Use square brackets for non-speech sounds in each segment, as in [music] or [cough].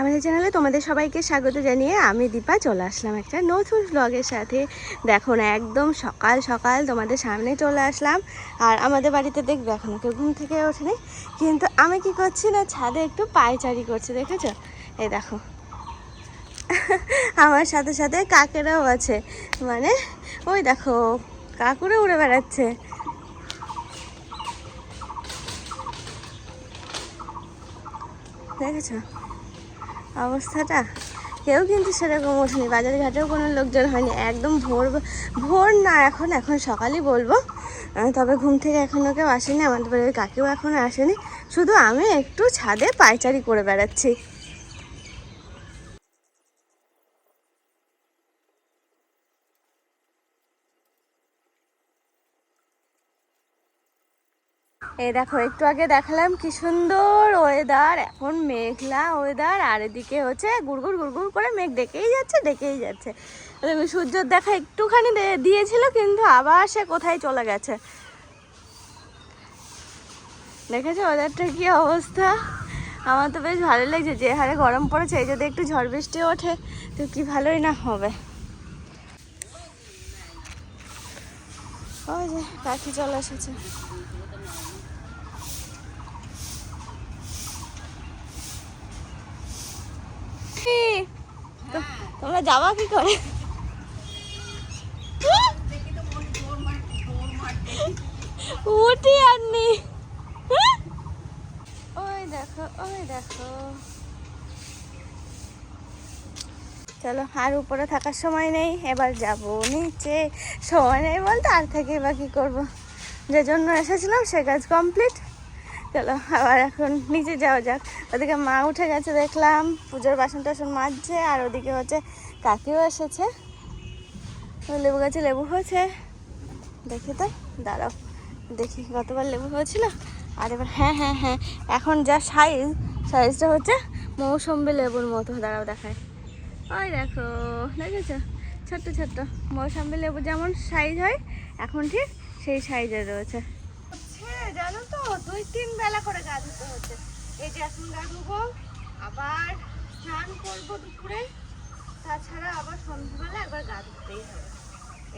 আমাদের চ্যানেলে তোমাদের সবাইকে স্বাগত জানিয়ে আমি দীপা, চলে আসলাম একটা নতুন ব্লগের সাথে। দেখো না, একদম সকাল সকাল তোমাদের সামনে চলে আসলাম। আর আমাদের বাড়িতে দেখবে এখনও কেউ ঘুম থেকে ওঠেনি। কিন্তু আমি কি করছি না, ছাদে একটু পায়চারি করছি, দেখেছ? এই দেখো। আমার সাথে সাথে কাকেরাও আছে। মানে ওই দেখো কাকুরে উড়ে বেড়াচ্ছে। দেখেছ? অবস্থাটা? কেউ কিন্তু সেরকম ওঠেনি। বাজারে ঘাটেও কোনো লোকজন হয়নি। একদম ভোর ভোর না, এখন এখন সকালই বলব। তবে ঘুম থেকে এখনও কেউ আসেনি। আমাদের বাড়ির কাকেও এখনও আসেনি। শুধু আমি একটু ছাদে পায়চারি করে বেড়াচ্ছি। এই দেখো, একটু আগে দেখালাম কি সুন্দর ওয়েদার এখন মেঘলা ওয়েদার আর এদিকে হচ্ছে গুড়গুড় গুড়গুড় করে মেঘ ডেকেই যাচ্ছে ডেকেই যাচ্ছে। সূর্যের দেখা একটুখানি দিয়েছিল, কিন্তু আবার সে কোথায় চলে গেছে? দেখেছ ওয়েদারটা কি অবস্থা? আমার তো বেশ ভালো লাগছে, যে হারে গরম পড়েছে, এই যদি একটু ঝড় বৃষ্টি ওঠে, তো কি ভালোই না হবে। ওই যে পাখি চলে এসেছে। তোমরা যাবা কি করে? উঠি আননি ওই দেখো ওই দেখো। চলো, আর উপরে থাকার সময় নেই, এবার যাব। নিচে সময় নেই বলতে আর থেকে বা কি করব? যে জন্য এসেছিলাম সে কাজ কমপ্লিট চলো, আবার এখন নিচে যাওয়া যাক। ওদিকে মা উঠে গেছে, দেখলাম পুজোর বাসন টাসন মাজছে, আর ওদিকে হচ্ছে কাকিও এসেছে। লেবু গাছে লেবু হয়েছে। দেখি তো, দাঁড়াও, দেখি গতবার লেবু হয়েছিল। আর এবার হ্যাঁ হ্যাঁ হ্যাঁ এখন যা সাইজ সাইজটা হচ্ছে মৌসম্বি লেবুর মতো। দাঁড়াও দেখায় ওই দেখো, দেখেছ? ছোট্ট ছোট্ট মৌসম্বি লেবু যেমন সাইজ হয়, এখন ঠিক সেই সাইজে রয়েছে। জানো তো? দুই, তিন বেলা করে গা ধুতে হচ্ছে। এই যে এখন গা ধুবো, আবার স্নান করব দুপুরে। তাছাড়া আবার সন্ধ্যাবেলা একবার গা ধুতেই হবে।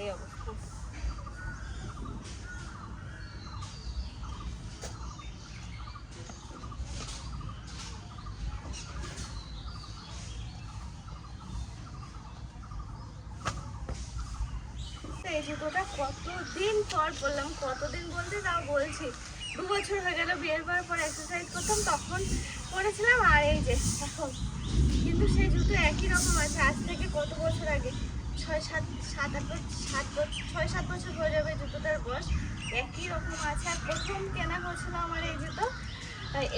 এই অবস্থা। জুতোটা কতদিন পর বললাম, কতদিন বলতে তাও বলছি। দু বছর হয়ে গেল, বিয়ের পর পর এক্সারসাইজ করতাম, তখন পরেছিলাম আর এই যে এখন। কিন্তু সেই জুতো একই রকম আছে, আজ থেকে কত বছর আগে? ছয় সাত সাত আট সাত বছর ছয় সাত বছর হয়ে যাবে জুতোটার বয়স। একই রকম আছে, আর প্রথম কেনা হয়েছিল আমার এই জুতো।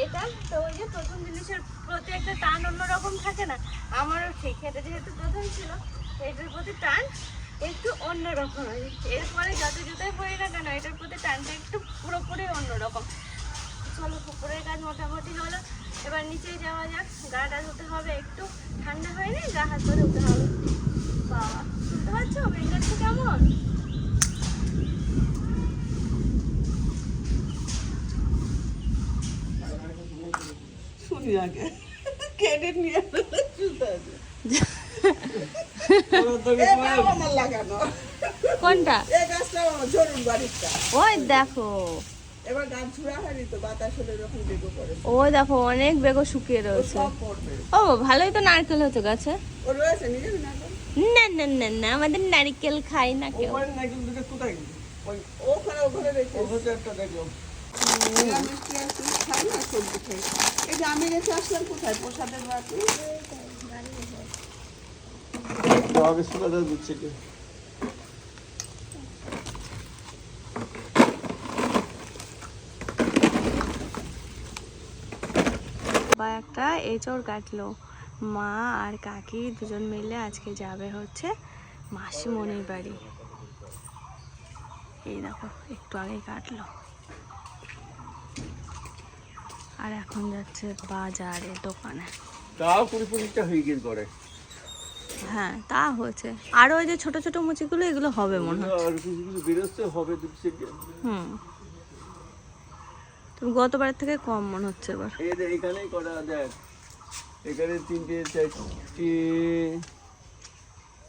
এটা তো ওই যে প্রথম জিনিসের প্রতি একটা টান অন্যরকম থাকে না, আমারও ঠিক। এটা যেহেতু প্রথম ছিল, এটার প্রতি টান একটু অন্যরকম। এরপরে যত জুতোই পরি না কেন এটার প্রতি টানটা একটু পুরোপুরি অন্যরকম। চলো পুকুরের কাজ মোটামুটি হলো। এবার নিচে যাওয়া যাক। গাটা ধুতে হবে একটু। ঠান্ডা হয়নি গা হাত পা ধুতে হবে। বাবা শুনতে পাচ্ছ? বেঙ্গারটা কেমন? শুনি আগে। ক্রেডিট নিয়ে [laughs] কোনটা? এই গাছটা আমার ঝরুন বাড়িটা ওই দেখো। এবার গাছ ঝুড়া হয়নি তো বাতাস হলে যখন বেগো পড়ে। ওই দেখো অনেক বেগো শুকিয়ে ও রয়েছে। ও ভালোই তো নারকেল গাছে। নিজে না না না না না আমাদের নারকেল খাই না কেউ। ওখানে ওখানে রেখে মিষ্টি আছে খাই না একটা। এঁচড় কাটলো। মা আর কাকি দুজন মিলে আজকে যাবে হচ্ছে মাসিমণির বাড়ি। এই দেখো একটু আগে কাটলো। আর এখন যাচ্ছে বাজারে দোকানে। তাও কুড়ি পঁচিশটা হয়ে গেল করে হ্যাঁ তা হয়েছে। আর ওই যে ছোট ছোট মুচিগুলো এগুলো হবে মনে হয় আর কিছু কিছু বেরোচ্ছে হবে দু হুম। তুমি গতবারের থেকে কম মনে হচ্ছে এবার। এই যে এখানেই করা দেখ। এখানে তিনটে চারটে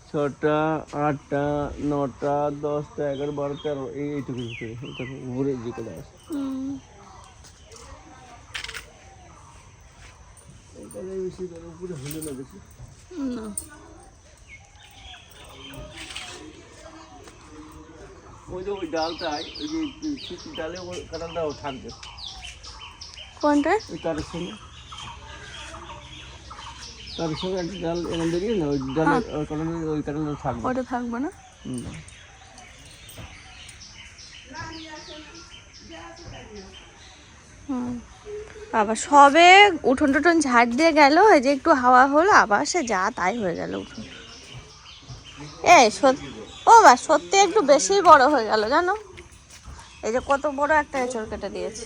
ছটা আটটা নটা দশটা এগারো বারো তেরো এইটুকু ভিতরে ঘুরে যে করে আসে এখানে বেশি উপরে হলো না বেশি। না। ওই যে ওই ডালটায় ওই যে সুতির ডালে ওই কাঁটাটাও থাকবে। কোনটা? ওই তারের সঙ্গে। তারের সঙ্গে একটা ডাল বেরিয়ে না ওই ডালের ওই কারণে ওই কারণে থাকবে। ওটা থাকবে না? হুম। বাবা সবে উঠোন টুঠোন ঝাড় দিয়ে গেল যে একটু হাওয়া হলো আবার সে যা তাই হয়ে গেল উঠোন। এ সত্যি ও বা সত্যি একটু বেশি বড় হয়ে গেল জানো? এই যে কত বড় একটা এঁচড় কেটে দিয়েছে।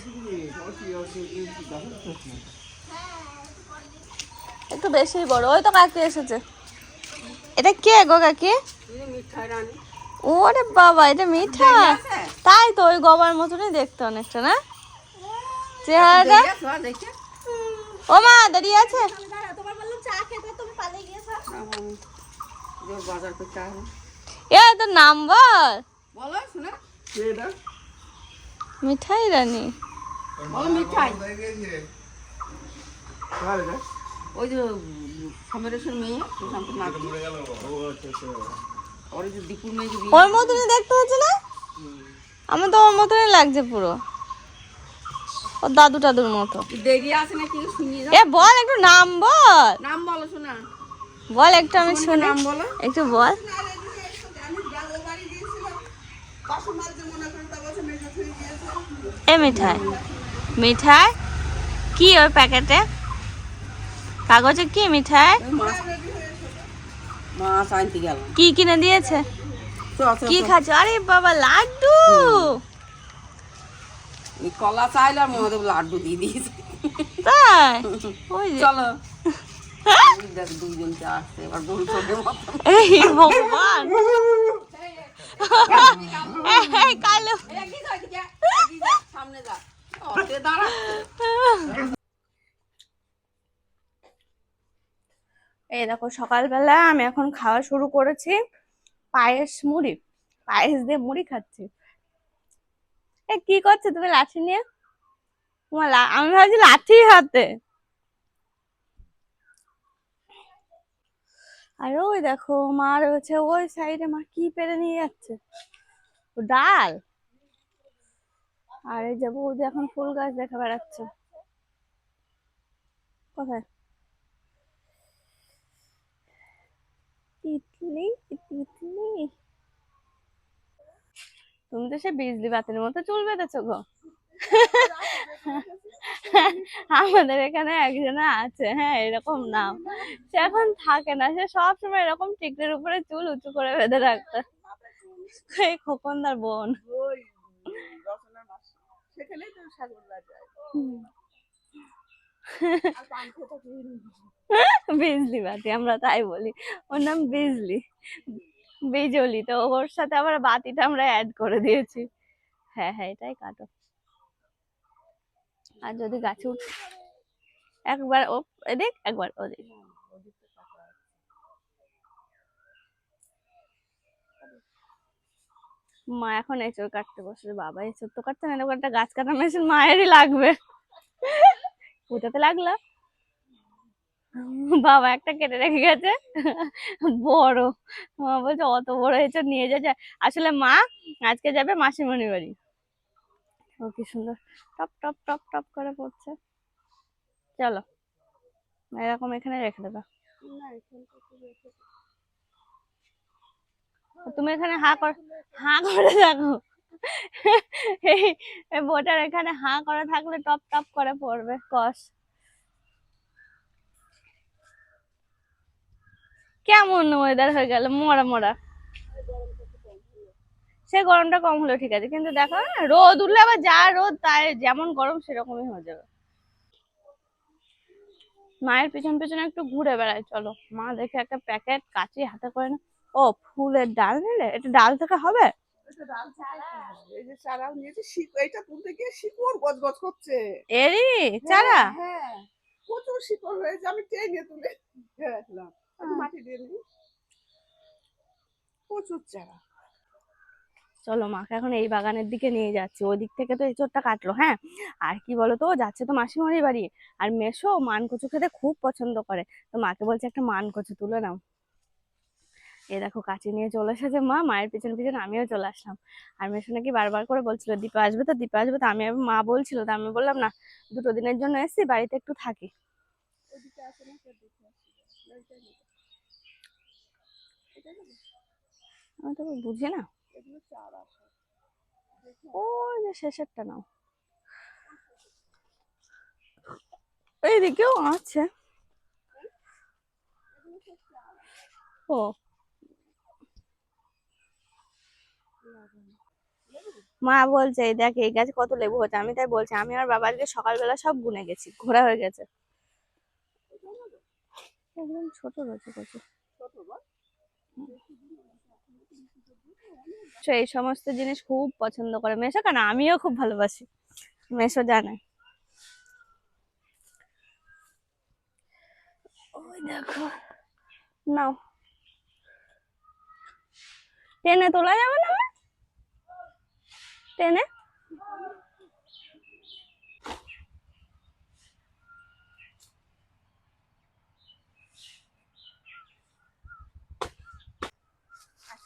একটু বেশি বড় ওই তো কাকি এসেছে। এটা কে গো কাকি? ওরে বাবা এটা মিঠা। তাই তো ওই গবার মতনই দেখতে অনেকটা না? চেহারাটা? ও মা দাঁড়িয়ে আছে? জোর বাজার করতে এ তোর নাম বল। বলো শোনা। কে এটা? মিঠাই রানী। বলো মিঠাই। ওই যে সমরেশের মেয়ে সুশান্ত নাতি। ও আচ্ছা, আচ্ছা। ওর যে দীপুর মেয়ে ওর মতনই দেখতে হচ্ছে না? আমার তো ওর মতনই লাগছে পুরো। ওর দাদু টাদুর মতো। দেরি আছে নাকি? শুনিয়ে এ বল একটু নাম বল। নাম বলো শোনা। বল একটু আমি শুনি। নাম বলো। একটু বল। এ মিঠাই। মিঠাই? কি ওই প্যাকেটে? কাগজে কি মিঠাই? কি কিনে দিয়েছে? কি। খাচ্ছ? আরে বাবা লাড্ডু! কলা চাইলাম আমাদের লাড্ডু দিয়ে দিয়েছে। তাই? ওই চলো। ওই দেখ আসছে এবার ভগবান! এই দেখো, সকালবেলা আমি এখন খাওয়া শুরু করেছি পায়েস মুড়ি। পায়েস দিয়ে মুড়ি খাচ্ছি। এ কি করছ তুমি লাঠি নিয়ে? তোমার আমি ভাবছি লাঠি হাতে। আর ওই দেখো মা রয়েছে ওই সাইডে মা কি পেরে নিয়ে যাচ্ছে? ডাল? আর এই যে এখন ফুল গাছ দেখা বেড়াচ্ছে। কোথায়? তিতলি তিতলি। তুমি তো সে বিজলি বাতির মতো চুল বেঁধেছো গো। আমাদের এখানে একজন আছে হ্যাঁ এরকম নাম। সে এখন থাকে না, সে সব সময় এরকম টিকটির উপরে চুল উঁচু করে বেঁধে রাখতো এই খোকনদার বোন। বিজলি বাতি, আমরা তাই বলি। ওর নাম বিজলি। বিজলি, তো ওর সাথে আবার বাতিটা আমরা অ্যাড করে দিয়েছি। হ্যাঁ হ্যাঁ এটাই কাটো। আর যদি গাছে উঠ একবার ও এদিক একবার ওদিক। মা এখন এঁচড় কাটতে বসে বাবা এঁচড় তো কাটতে না একটা গাছ কাটা মেশিন মায়েরই লাগবে। কোথাতে লাগল। বাবা একটা কেটে রেখে গেছে। বড়। মা বলছে অত বড় এঁচড় নিয়ে যাচ্ছে আসলে মা আজকে যাবে মাসিমণি বাড়ি। ও কি সুন্দর। টপ টপ টপ টপ করে পড়ছে। চলো এরকম এখানে রেখে দেবে। তুমি এখানে হা কর হা করে থাকো। এই বোটার এখানে হা করে থাকলে টপ টপ করে পড়বে কষ কেমন ওয়েদার হয়ে গেল মরা মরা। সে গরমটা কম হলো ঠিক আছে। কিন্তু দেখো না, রোদ উঠলে আবার যা রোদ তাই যেমন গরম সেরকমই হয়ে যাবে। মায়ের পিছন পিছনে একটু ঘুরে বেড়াই চলো। মা দেখে একটা প্যাকেট কাচি হাতে করে না। ও ফুলের ডাল নিলে? এটা ডাল থেকে হবে? এটা চারা এই যে চারাও নিয়েছে শিক গিয়ে শিকড় গজ গজ করছে। এরই? চারা? হ্যাঁ। প্রচুর শিকড় হয়েছে আমি টেনে তুলে মাটি দিয়ে প্রচুর চারা। চলো মাকে এখন এই বাগানের দিকে নিয়ে যাচ্ছি। ওই দিক থেকে তো এঁচড়টা কাটলো হ্যাঁ? আর কি বলো তো যাচ্ছে তো মাসিমারির বাড়ি। আর মেশো মান কচু খেতে খুব পছন্দ করে। তো মাকে বলছে একটা মান কচু তুলে নাও। এ দেখো, কাঁচি নিয়ে চলে এসেছে মা, মায়ের পিছন পিছন আমিও চলে আসলাম। আর মেশো নাকি বারবার করে বলছিল, দীপা আসবে তো, দীপা আসবে তো। আমি মা বলছিল, তো আমি বললাম, না, দুটো দিনের জন্য এসেছি, বাড়িতে একটু থাকি? আমি তো বুঝি না। এগুলো চারা সব। ওই যে শেষেরটা নাও। এইদিকেও আছে। ও। মা বলছে এই দেখ এই গাছে কত লেবু হচ্ছে আমি তাই বলছি আমি আর বাবা আজকে সকালবেলা সব গুনে গেছি ঘোরা হয়ে গেছে। একদম ছোট রয়েছে কচু এই সমস্ত জিনিস খুব পছন্দ করে মেশো, কেন আমিও খুব ভালোবাসি। মেশো জানে। ওই দেখো, নাও। টেনে তোলা যাবে না? টেনে?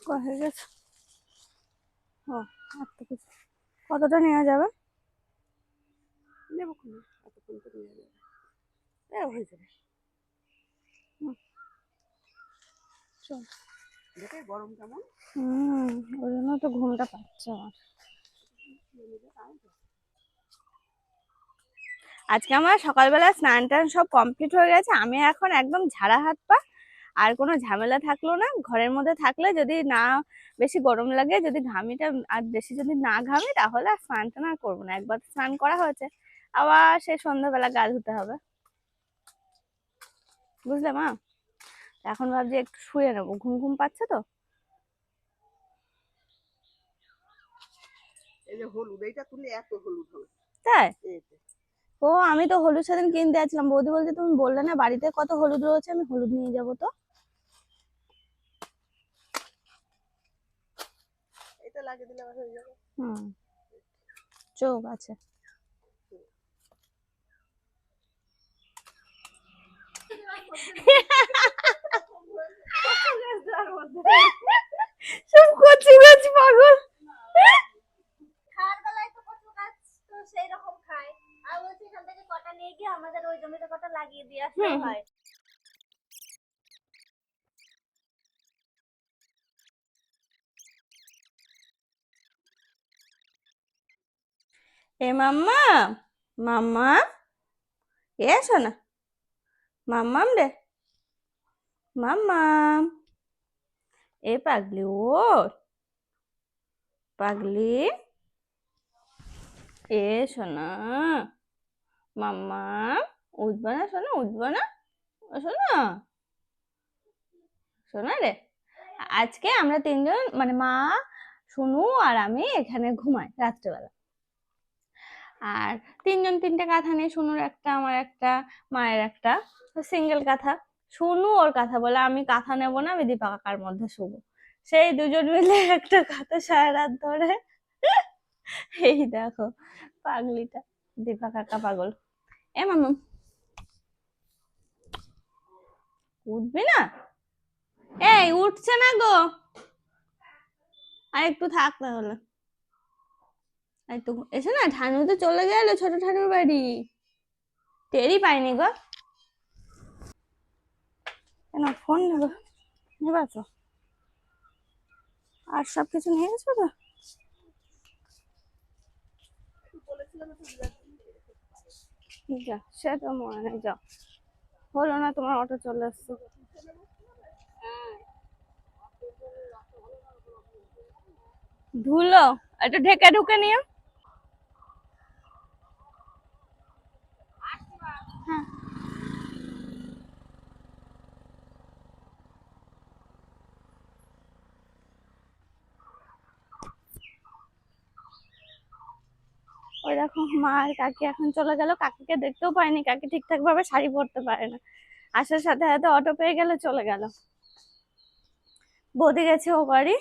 হয়ে গেছে। ও আর তো কিছু কতটা নেওয়া যাবে? নেব এতক্ষণ তো নিয়ে যাবে। হ্যাঁ হয়ে যাবে। চল। দেখে গরম কেমন? হুম ওই জন্য তো ঘুমটা পাচ্ছে আমার। আজকে আমার সকালবেলা স্নান টান সব কমপ্লিট হয়ে গেছে। আমি এখন একদম ঝাড়া হাত পা আর কোনো ঝামেলা থাকল না। ঘরের মধ্যে থাকলে যদি না বেশি গরম লাগে যদি ঘামিটা আর বেশি যদি না ঘামি তাহলে আর স্নান টান আর করব না। একবার তো স্নান করা হয়েছে। আবার সে সন্ধ্যাবেলা গা ধুতে হবে। বুঝলে মা? এখন ভাবছি একটু শুয়ে নেব। ঘুম ঘুম পাচ্ছে তো? তাই? ও আমি তো হলুদ সেদিন কিনতে যাচ্ছিলাম। বৌদি বলছে তুমি বললে না বাড়িতে কত হলুদ রয়েছে? আমি হলুদ নিয়ে যাব তো। এটা লাগিয়ে দিলে হয়ে যাবে। হুম। চোখ আছে। সব কচি গাছ পাগল। খাওয়ার বেলায় তো কচু গাছ তো সেই রকম খায়। আর বলছি এখান থেকে কটা নিয়ে গিয়ে আমাদের ওই জমিতে কটা লাগিয়ে দিয়ে আসতে হয়। মাম্মা? মাম্মা? এ শোনা। মাম্মাম রে। মাম্মাম। এ পাগলি ওর। পাগলি। এ শোনা। মাম্মা উঠবে না শোনা, উঠবে না। ও শোনা। শোনা রে। আজকে আমরা তিনজন মানে মা, সোনু আর আমি এখানে ঘুমাই রাত্রেবেলা। আর তিনজন তিনটে কাঁথা নেই, সোনুর একটা, আমার একটা, মায়ের একটা। সিঙ্গেল কাঁথা সোনু ওর কাঁথা বলে, আমি কাঁথা নেব না, আমি দীপা কাকার মধ্যে শুবো। সেই দুজন মিলে একটা কাঁথা সারা রাত ধরে। এই দেখো, পাগলিটা দীপা কাকা পাগল। এ মামা, উঠবি না? এই, উঠছে না গো। আর একটু থাক তাহলে। এই তো, এসে না ঠানু তো চলে গেল, ছোট ঠানুর বাড়ি। টেরই পাইনি গো। কেন ফোন নেব? নেবা তো। আর সব কিছু নিয়ে গেছো তো? যা, সে তো মনে যাও হলো না তোমার অটো চলে আসছে। ধুলো একটু ঢেকে ঢুকে নিও। ওই দেখো, মা আর কাকি এখন চলে গেল। কাকিকে দেখতেও পাইনি। কাকি ঠিকঠাক ভাবে শাড়ি পরতে পারে না। আসার সাথে সাথে অটো পেয়ে গেলে চলে গেল। বৌদি গেছে ও বাড়ি।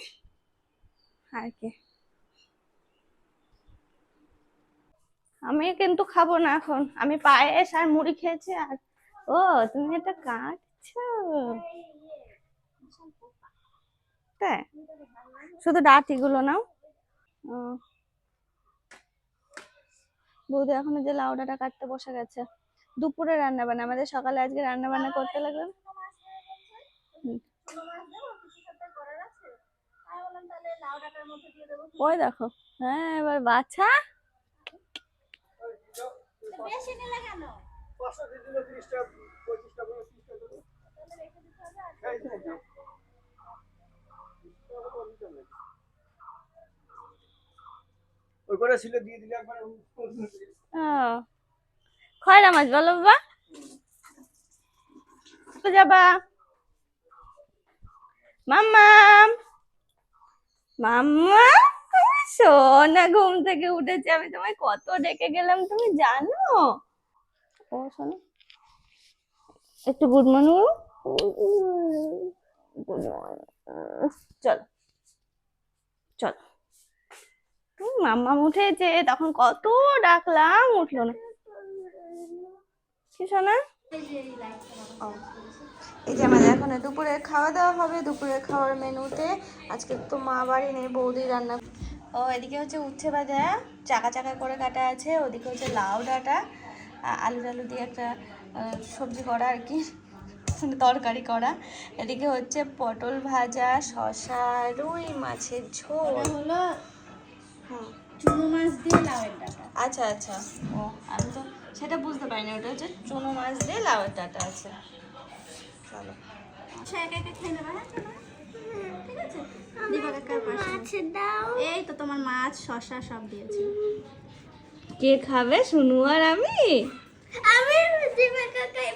আর কি। আমি কিন্তু খাব না এখন। আমি পায়েস আর মুড়ি খেয়েছি আর ও, তুমি এটা কাটছো? তাই? শুধু ডাটিগুলো নাও। বৌদি এখনও যে লাউ ডাঁটা কাটতে বসে গেছে। দুপুরে রান্না বান্না আমাদের সকালে আজকে রান্না বান্না করতে লাগবে? ওই দেখো। হ্যাঁ এবার কিছু দেবো ওই বেশি নিলে করে ছিল দিয়ে দিলে একবার ও। খয়রা মাছ বলো বাবা। তো যাবা। মাম্মাম। মাম্মা। সোনা ঘুম থেকে উঠেছে আমি তোমায় কত ডেকে গেলাম তুমি জানো? ও শোনো একটু গুড মর্নিং গুড মর্নিং চলো চলো। হুম, উঠেছে তখন কত ডাকলাম উঠল না। কি ও, এই যে আমাদের এখন দুপুরে খাওয়া দাওয়া হবে দুপুরে খাওয়ার মেনুতে আজকে তো মা বাড়ি নেই বৌদি রান্না ও এদিকে হচ্ছে উচ্ছে ভাজা চাকা চাকা করে কাটা আছে ওদিকে হচ্ছে লাউ ডাঁটা আলু টালু দিয়ে একটা সবজি করা আর কি তরকারি করা। এদিকে হচ্ছে পটল ভাজা শশা রুই মাছের ঝোল। হলো চুনো মাছ দিয়ে লাউয়ের ডাঁটা। আচ্ছা আচ্ছা। ও আমি তো সেটা বুঝতে পারিনি ওটা হচ্ছে চুনো মাছ দিয়ে লাউয়ের ডাঁটা আছে। চলো। একা একা খেয়ে নেবে হ্যাঁ আছে? দিবা কাকার পাশে? দাও। এই তো তোমার মাছ শশা সব দিয়েছি। কে খাবে শুনু আর আমি? আমি দিবা কাকার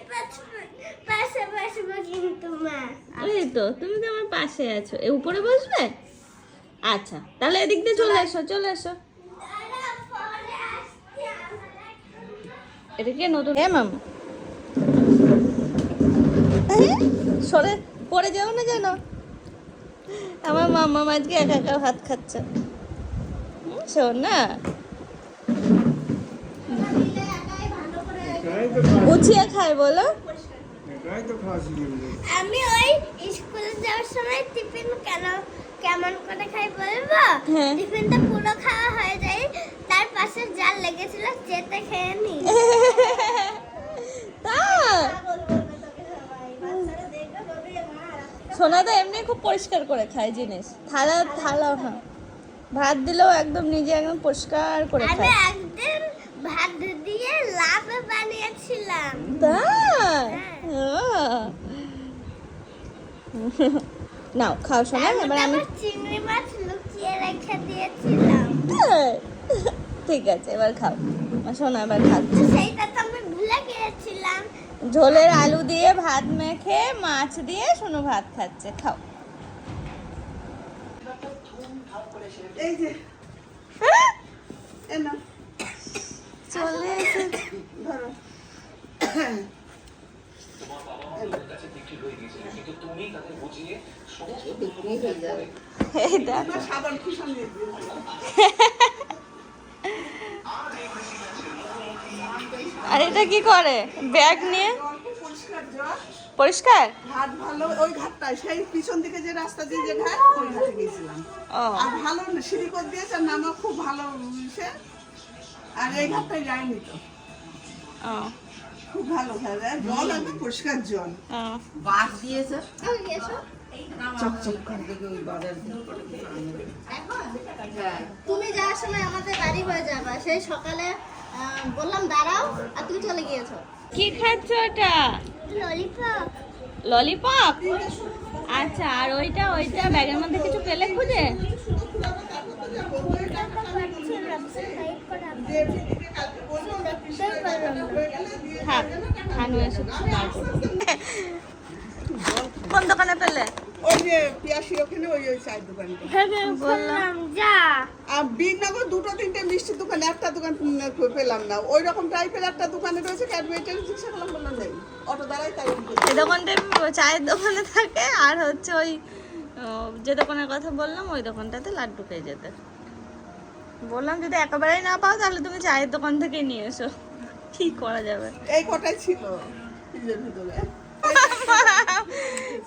পাশে বসবো কিন্তু মা। ওই তো তুমি তো আমার পাশে আছো। এ উপরে বসবে? আচ্ছা তাহলে এদিক দিয়ে চলে এসো চলে এসো। এটা কি নতুন এ মাম। সরে পড়ে যাও না যেন। আমার মাম্মা আজকে একা একা ভাত খাচ্ছে। শোন না। গুছিয়ে খায় বলো। আমি ওই স্কুলে যাওয়ার সময় টিফিন কেন কেমন করে খাই বলব? হ্যাঁ। টিফিনটা পুরো খাওয়া হয়ে যায় তার পাশে জাল লেগেছিল চেতে খেয়ে নি [laughs] তা সোনা তো এমনি খুব পরিষ্কার করে খায় জিনিস। থালা থালা হ্যাঁ। ভাত দিলেও একদম নিজে একদম পরিষ্কার করে আমি খায়। একদিন ভাত দিয়ে লাভ বানিয়েছিলাম। তাই। নাও খাও সোনা এবার আমি চিংড়ি মাছ লুকিয়ে রেখে দিয়েছিলাম। ঠিক আছে এবার খাও। সোনা এবার খাচ্ছে সেইটা তো আমি ভুলে গিয়েছিলাম। ঝোলের আলু দিয়ে ভাত মেখে মাছ দিয়ে শুনো ভাত খাচ্ছে খাও। এই যে। এ নাও, চলে এই দেখো। [laughs] আর এটা কি করে? ব্যাগ নিয়ে? পরিষ্কার ঘাট ভালো ওই ঘাটটায় সেই পিছন দিকে যে রাস্তা দিয়ে যে ঘাট ওই ঘাটে গেছিলাম। ও। আর ভালো না, সিঁড়ি করে দিয়েছে নামা খুব ভালো সে। আর এই ঘাটটায় যায়নি তো। ও। খুব ভালো জল একদম পরিষ্কার জল। বাস দিয়েছে। তুমি চকচক করে। তুমি যাওয়ার সময় আমাদের গাড়ি হয়ে যাবা। সেই সকালে বললাম দাঁড়াও আর তুমি চলে গিয়েছো। কি খাচ্ছ ওটা ললিপপ ললিপপ আচ্ছা আর ওইটা ওইটা ব্যাগের মধ্যে কিছু পেলে খুঁজে? থাক খানু এসে কোন দোকানে পেলে? ওই যে যে পিয়াসির ওখানে ওই ওই চায়ের দোকানটা। বললাম আর বীরনগর দুটো তিনটে মিষ্টির দোকানে একটা দোকান পেলাম না। ওই রকম টাইপের একটা দোকানে রয়েছে ক্যাডমিটার জিজ্ঞাসা করলাম বললাম নেই। অটো দ্বারাই তাই এই দোকানটা চায়ের দোকানে থাকে আর হচ্ছে ওই যে দোকানের কথা বললাম ওই দোকানটাতে লাড্ডু পেয়ে যেতে। বললাম যদি একেবারেই না পাও তাহলে তুমি চায়ের দোকান থেকে নিয়ে এসো। কি করা যাবে? এই কটাই ছিল। ভিতরে।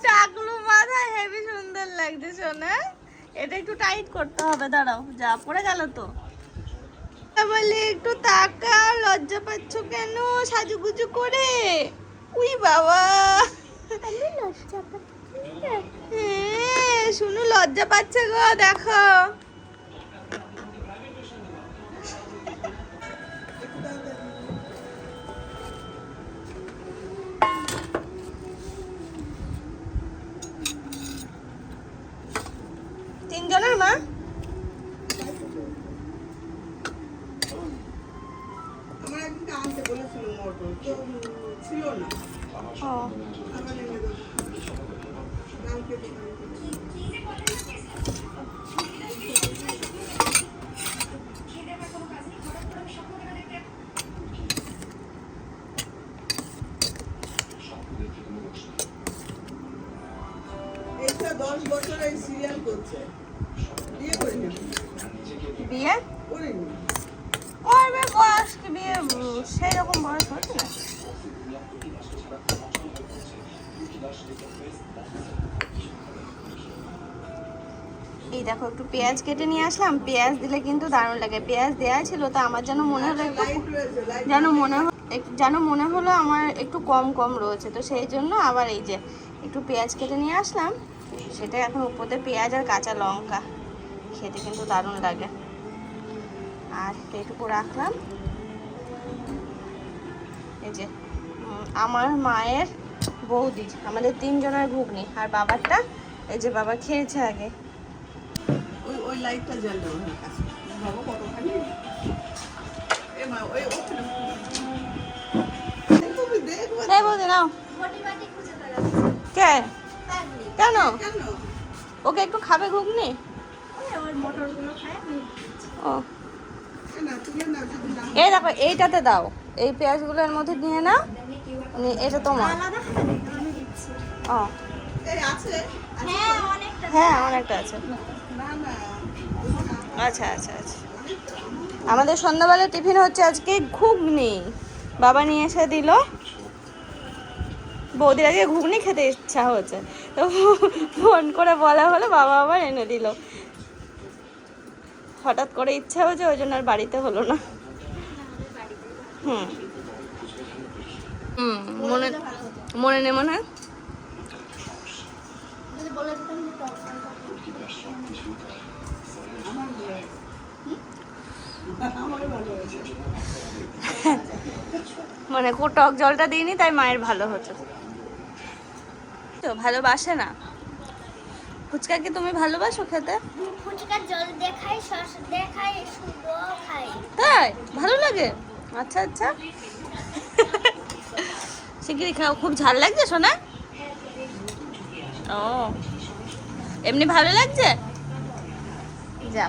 চাকলু মাথায় হেভি সুন্দর লাগছে শোনা। এটা একটু টাইট করতে হবে দাঁড়াও যা পড়ে গেল তো। বলে একটু তাকা লজ্জা পাচ্ছ কেন? সাজুগুজু করে? উই বাবা। হ্যাঁ শুনু লজ্জা পাচ্ছে গো দেখো। দশ বছর এই সিরিয়াল করছে। বিয়ে করিনি। বিয়ে? করিনি। করবে বয়স? কি বিয়ে সেই রকম বয়স হচ্ছে না? এই দেখো একটু পেঁয়াজ কেটে নিয়ে আসলাম। পেঁয়াজ দিলে কিন্তু দারুণ লাগে। পেঁয়াজ দেওয়া ছিল তো আমার যেন মনে হলো একটু রয়েছে লাইট যেন মনে হলো যেন মনে হলো আমার একটু কম কম রয়েছে। তো সেই জন্য আবার এই যে একটু পেঁয়াজ কেটে নিয়ে আসলাম। সেটা এখন উপরে পেঁয়াজ আর কাঁচা লঙ্কা। খেতে কিন্তু দারুণ লাগে। আর এইটুকু রাখলাম। এই যে আমার মায়ের বৌদি আমাদের তিনজনের ঘুগনি আর বাবারটা এই যে বাবা খেয়েছে আগে। ওই ওই লাইটটা জ্বালো ওর কাছে। বাবা কতখানি? এ মা ওই ওখানে। তুমি দেখবে। এই বৌদি নাও। কে? কেন? ওকে একটু খাবে ঘুগনি? ও। এই দেখো, এইটাতে দাও। এই পেঁয়াজগুলো এর মধ্যে নিয়ে নাও। এটা তোমার। ও। হ্যাঁ অনেকটা আছে। আচ্ছা আচ্ছা আচ্ছা। আমাদের সন্ধ্যাবেলা টিফিন হচ্ছে আজকে ঘুগনি। বাবা নিয়ে এসে দিল। বৌদির আজকে ঘুগনি খেতে ইচ্ছা হচ্ছে তো ফোন করে বলা হলো, বাবা আবার এনে দিল। হঠাৎ করে ইচ্ছা হয়েছে, ওই জন্য আর বাড়িতে হলো না। হুম। হুম, মনে মনে নেই মনে মানে টক জলটা দিইনি, তাই মায়ের ভালো হতো তো ভালোবাসে না। ফুচকা কি তুমি ভালোবাসো খেতে? ফুচকার জল দেখাই সস দেখাই শুধু খাই। তাই? ভালো লাগে? আচ্ছা আচ্ছা। শিগগিরি খাও। খুব ঝাল লাগছে শোনা ও। এমনি ভালো লাগছে? যা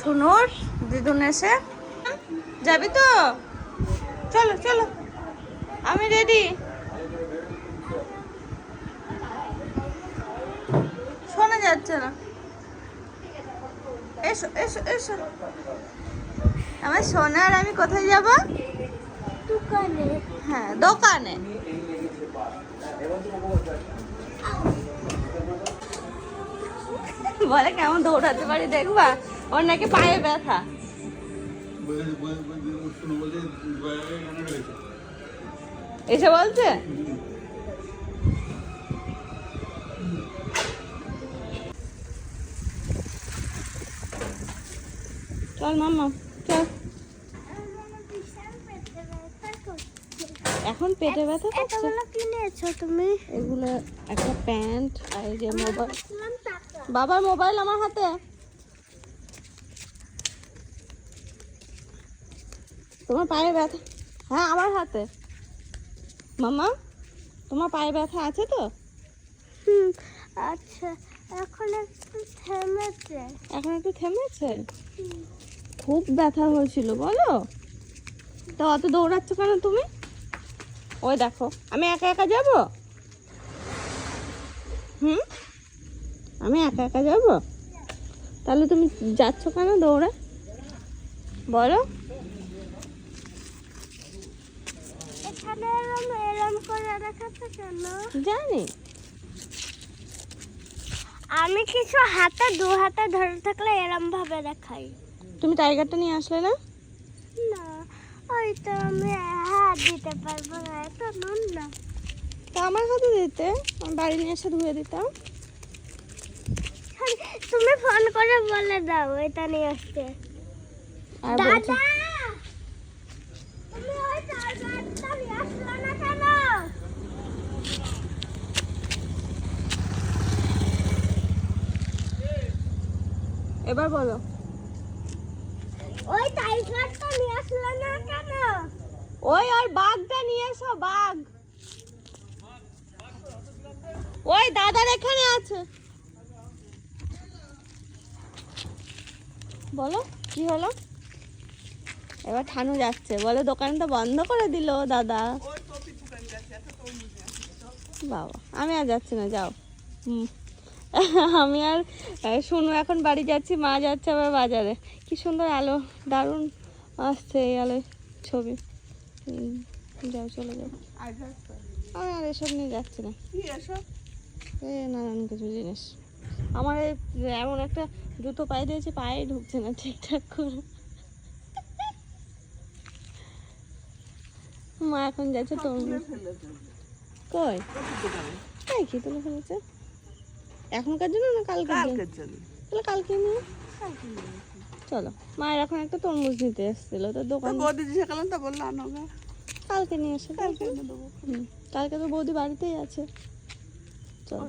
শুনুর দিদুন এসে। যাবি তো? চলো চলো। আমি রেডি শোনা যাচ্ছে না। এসো এসো এসো। আমার সোনা আর আমি কোথায় যাব? দোকানে। হ্যাঁ দোকানে। বলে কেমন দৌড়াতে পারি দেখবা? ওর নাকি পায়ে ব্যথা। এসে বলছে? চল মাম্মা চল। এখন পেটে ব্যথা করছে? এতগুলো কিনেছো তুমি? এগুলো একটা প্যান্ট আর এই যে মোবাইল। বাবার মোবাইল আমার হাতে। তোমার পায়ে ব্যথা? হ্যাঁ আমার হাতে। মামা তোমার পায়ে ব্যথা আছে তো? হুম আচ্ছা এখন একটু থেমেছে। এখন একটু থেমেছে? খুব ব্যথা হয়েছিল বলো। তো অত দৌড়াচ্ছ কেন তুমি? ওই দেখো আমি একা একা যাব? হুম? আমি একা একা যাব? তাহলে তুমি যাচ্ছ কেন দৌড়ে? বলো এখানে এরম এরম করে দেখাচ্ছে কেন জানি। আমি কিছু হাতে দু হাতে ধরে থাকলে এরম ভাবে দেখাই। তুমি টাইগারটা নিয়ে আসলে না? না ওই তো আমি হাত দিতে পারব না এত নুন না। তা আমার হাতে দিতে বাড়ি নিয়ে এসে ধুয়ে দিতাম। তুমি ফোন করে বলে দাও এটা নিয়ে আসতে। দাদা তুমি ওই টার্গেটটা নিয়ে আসলে না কেন এবার বলো। ওই টাইগারটা নিয়ে আসলে না কেন? ওই আর বাঘটা নিয়ে এসো বাঘ। ওই দাদার এখানে আছে। বলো কি হলো? এবার ঠানু যাচ্ছে। বলে দোকানটা বন্ধ করে দিল দাদা। বাবা আমি আর যাচ্ছি না যাও। হুম। [laughs] আমি আর শুনু এখন বাড়ি যাচ্ছি মা যাচ্ছে আবার বাজারে। কি সুন্দর আলো দারুণ আসছে এই আলোয় ছবি। যাও চলে যাও। আমি আর এসব নিয়ে যাচ্ছি না। এ নানান কিছু জিনিস। আমার এমন একটা জুতো পায়ে দিয়েছে পায়ে ঢুকছে না ঠিকঠাক করে। মা এখন যাচ্ছে তরমুজ। কই? তাই কি তুলে ফেলেছে? এখনকার জন্য না কালকে কালকের জন্য। তাহলে কালকে নিয়ে চলো মায়ের এখন একটা তরমুজ নিতে এসেছিল তো দোকান বৌদি শেখালাম তো বলল আনো কালকে নিয়ে এসে। কালকে নিয়ে দেবো। হুম, কালকে তো বৌদি বাড়িতেই আছে। চলো।